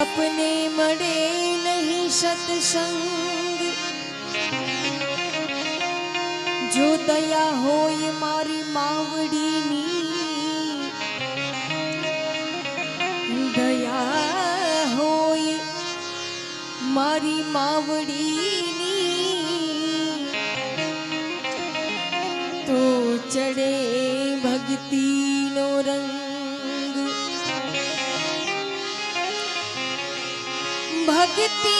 अपने मरे नहीं सत्संग जो दया होय मारी मावडीनी दया होय મારી માવડીની તો ચડે ભક્તિ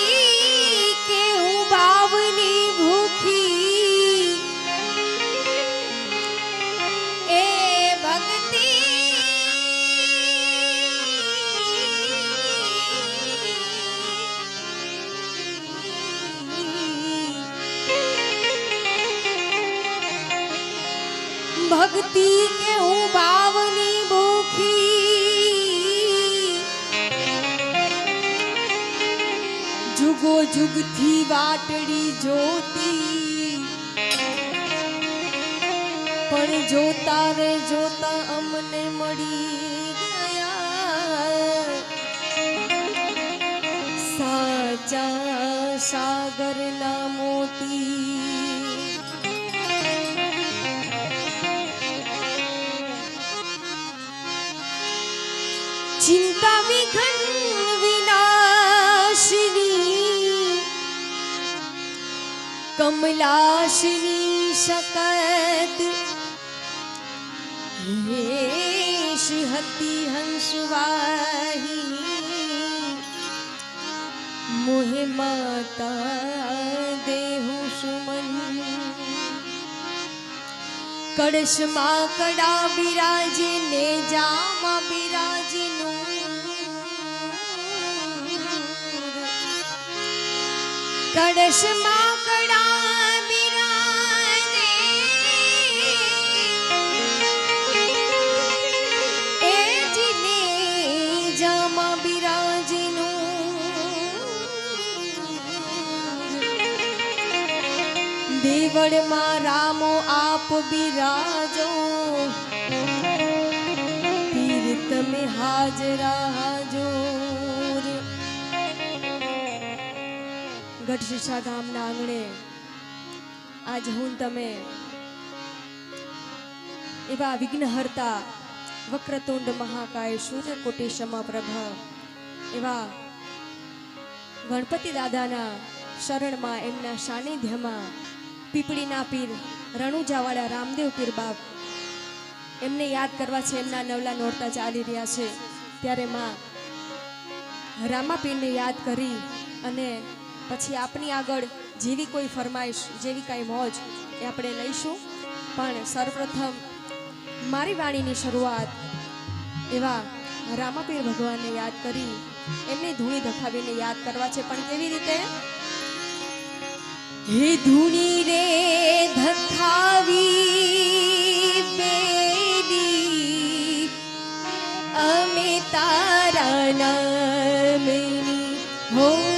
કે હું બાવની ભૂખી એ ભક્તિ ભક્તિ જુગથી વાટડી જોતી. પણ જોતા રે જોતા અમને મળી ગયા. સાચા સાગરના મોતી કમલાશિની શકત હેશ હતી હંસવાહી મોહે માતા દેહું સુમન કળશમાં કડા બિરાજે ને જામાં બિરાજનું કળશમાં આપ બિરાજો પીર તમે હાજરા હાજોર ગઢશીશા ગામના આંગણે આજ હું તમે એવા વિઘ્નહર્તા વક્રતુંડ મહાકાય સૂર્યકોટી પ્રભ એવા ગણપતિ દાદાના શરણમાં એમના સાનિધ્યમાં પીપળીના પીર રણુજાવાળા રામદેવ પીર બાપ એમને યાદ કરવા છે એમના નવલા નોરતા ચાલી રહ્યા છે. ત્યારે માં રામાપીરને યાદ કરી અને પછી આપની આગળ જેવી કોઈ ફરમાઈશ, જેવી કાંઈ મોજ એ આપણે લઈશું. પણ સર્વપ્રથમ મારી વાણીની શરૂઆત એવા રામાપીર ભગવાનને યાદ કરી, એમની ધૂણી ધખાવીને યાદ કરવા છે. પણ કેવી રીતે? હે ધૂણી રે અમે તારા નામની હોજી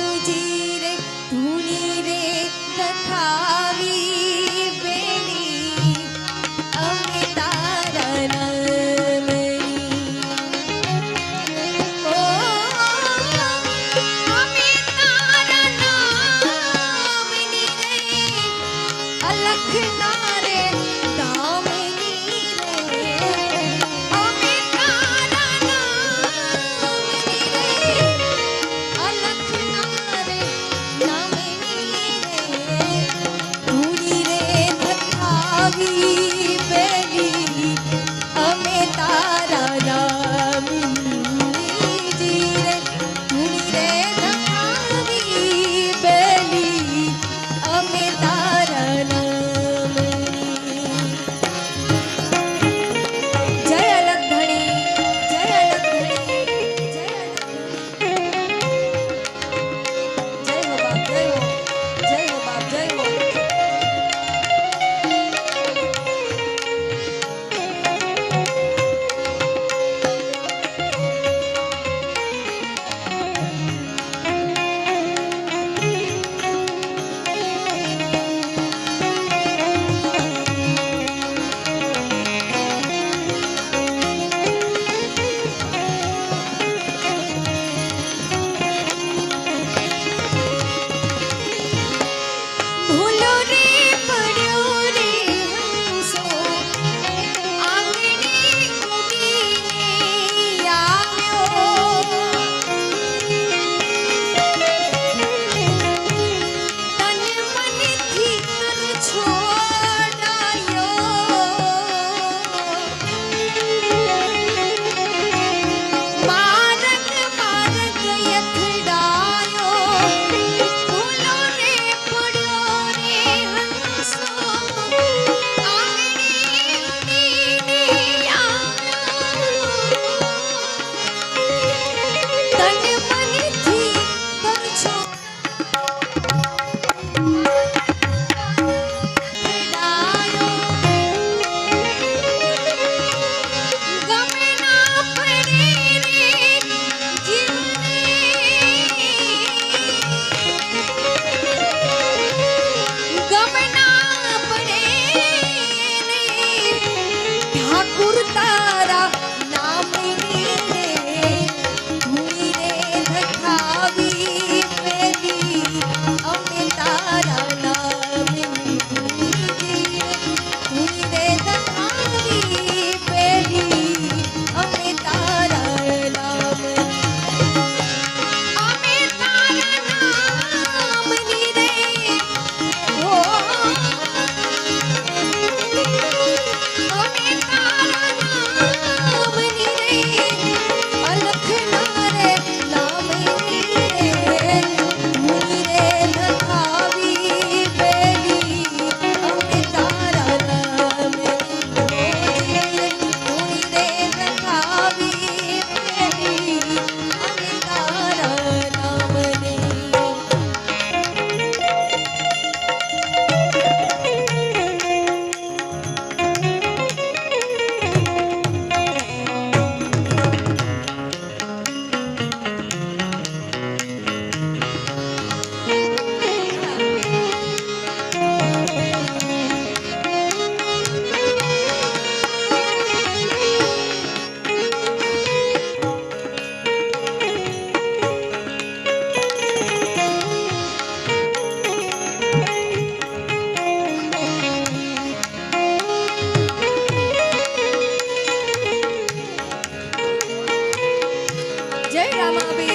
Mama be.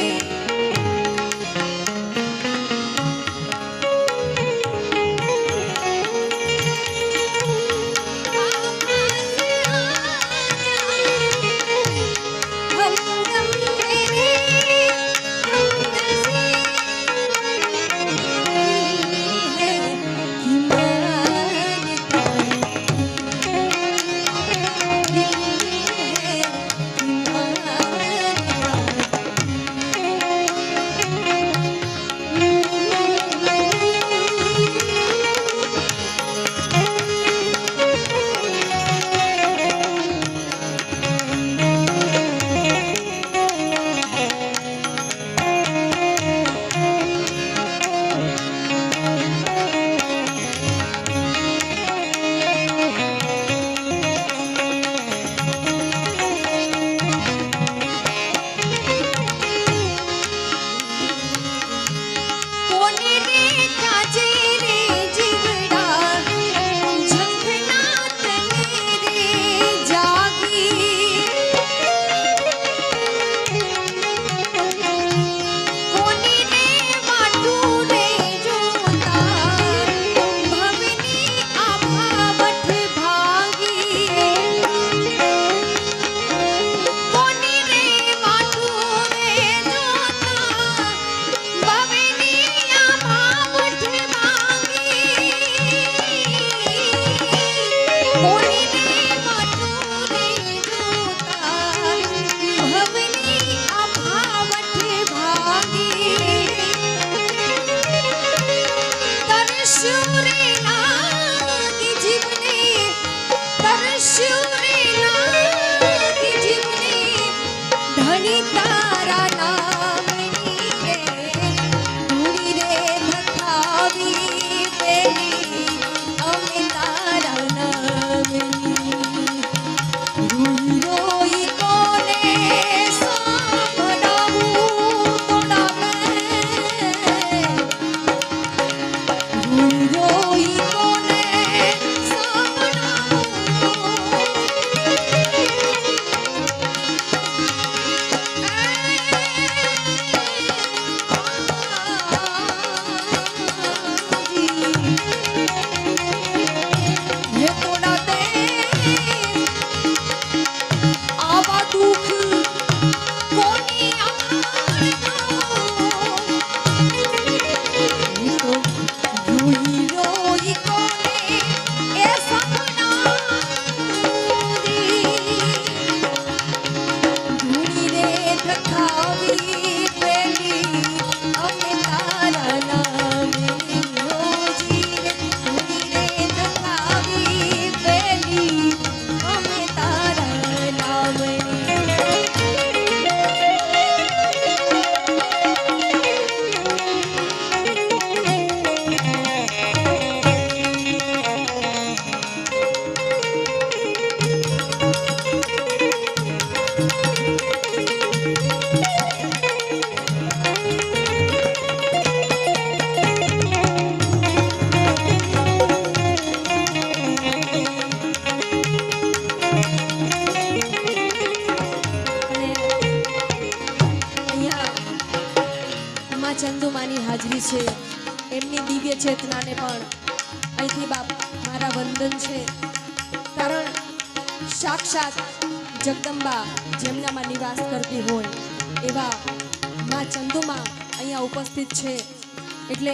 પ્રતિષ્ઠિત છે. એટલે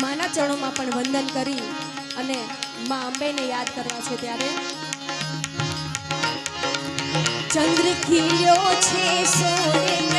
માના ચરણોમાં પણ વંદન કરી અને મા અંબેને યાદ કરવા છે ત્યારે. ચંદ્ર ખીલ્યો છે સોને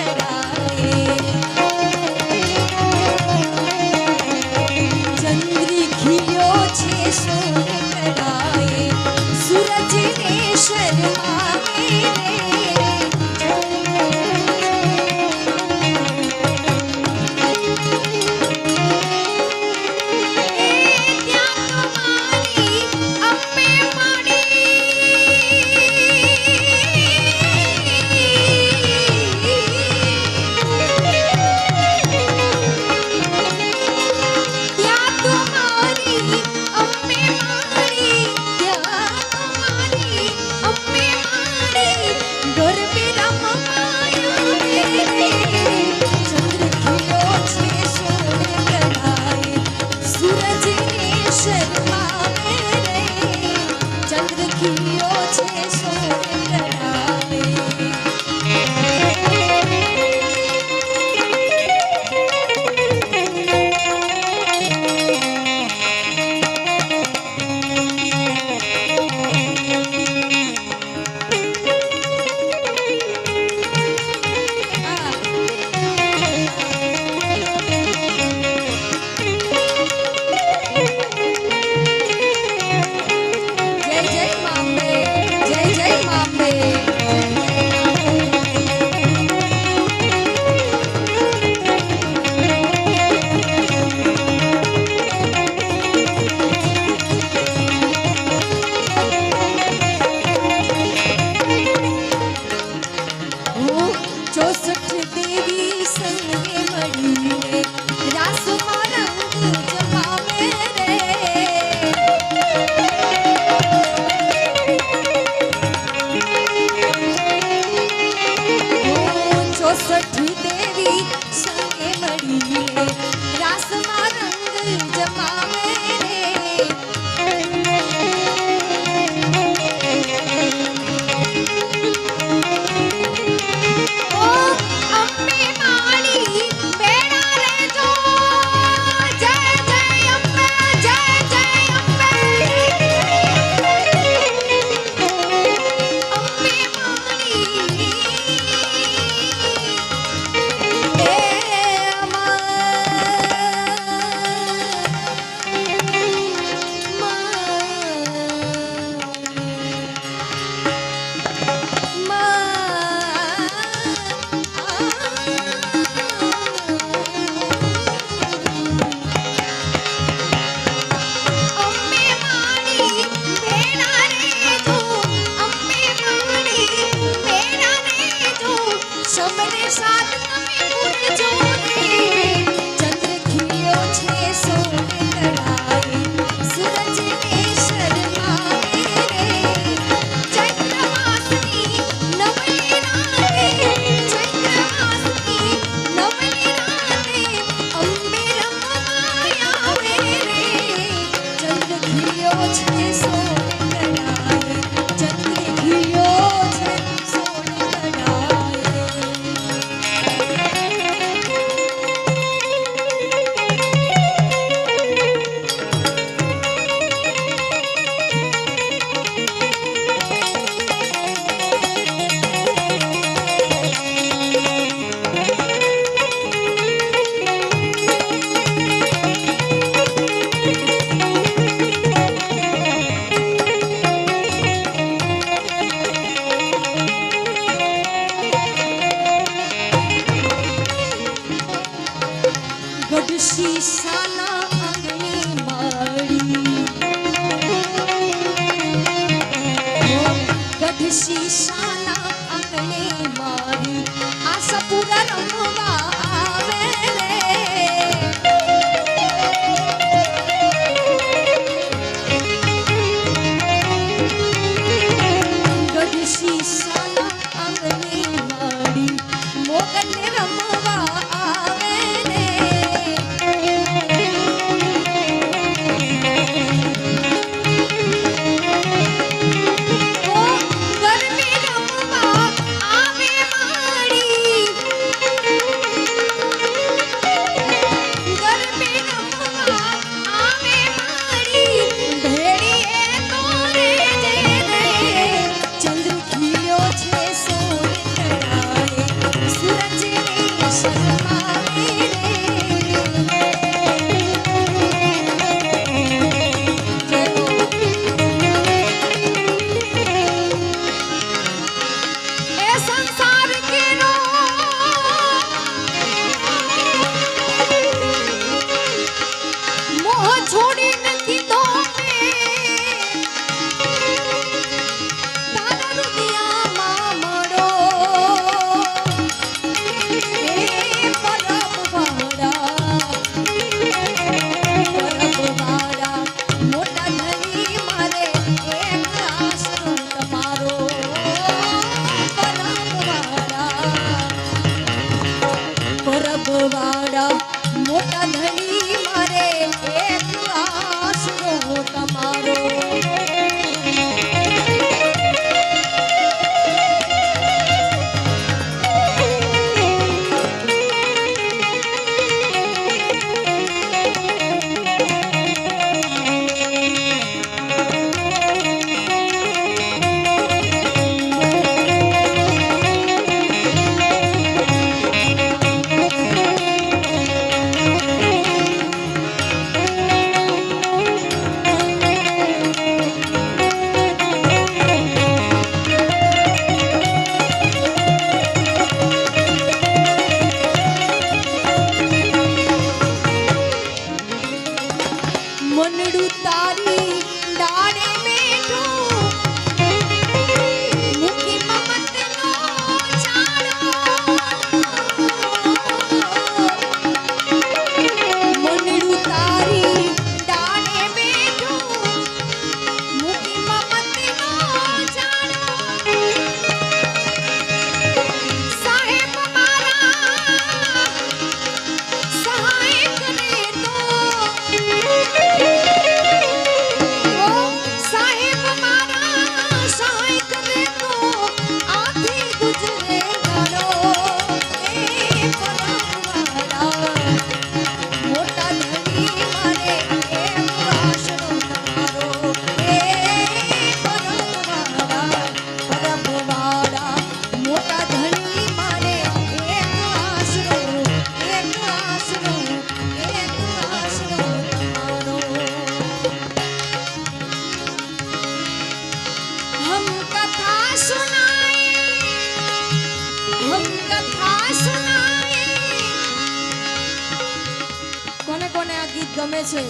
ગમે છે.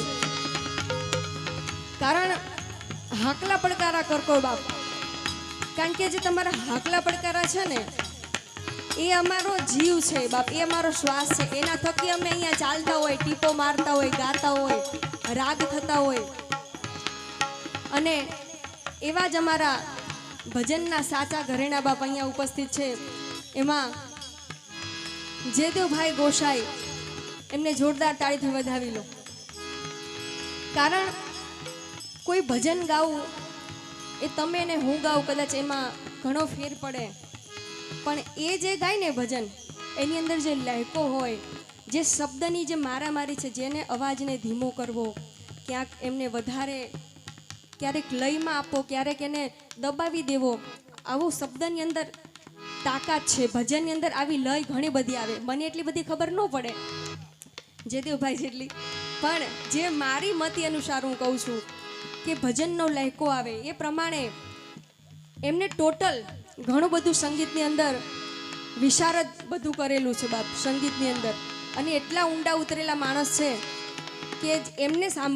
કારણ હાકલા પડકારા કરકો બાપ. કારણ કે જે તમારા હાકલા પડકારા છે ને, એ અમારો જીવ છે બાપ, એ અમારો શ્વાસ છે. એના થકી અમે અહીંયા ચાલતા હોય, ટીપો મારતા હોય, ગાતા હોય, રાગ થતા હોય. અને એવા જ અમારા ભજનના સાચા ઘરેણા બાપ અહીંયા ઉપસ્થિત છે. એમાં જેદેવભાઈ ગોસાઈ એમને જોરદાર તાળીથી વધાવી લો. કારણ કોઈ ભજન ગાવું એ તમે ને હું ગાઉં કદાચ એમાં ઘણો ફેર પડે. પણ એ જે ગાય ને ભજન, એની અંદર જે લહેકો હોય, જે શબ્દની જે મારામારી છે, જેને અવાજને ધીમો કરવો, ક્યાંક એમને વધારે ક્યારેક લયમાં આપો, ક્યારેક એને દબાવી દેવો, આવો શબ્દની અંદર તાકાત છે. ભજનની અંદર આવી લય ઘણી બધી આવે. મને એટલી બધી ખબર ન પડે. જયદેવભાઈ જેટલી. પણ જે મારી મતી અનુસાર હું કહું છું કે ભજનનો લહેકો આવે એ પ્રમાણે એમને ટોટલ ઘણું બધું સંગીતની અંદર વિશારદ બધું કરેલું છે બાપ, સંગીતની અંદર. અને એટલા ઊંડા ઉતરેલા માણસ છે કે એમને સાંભળ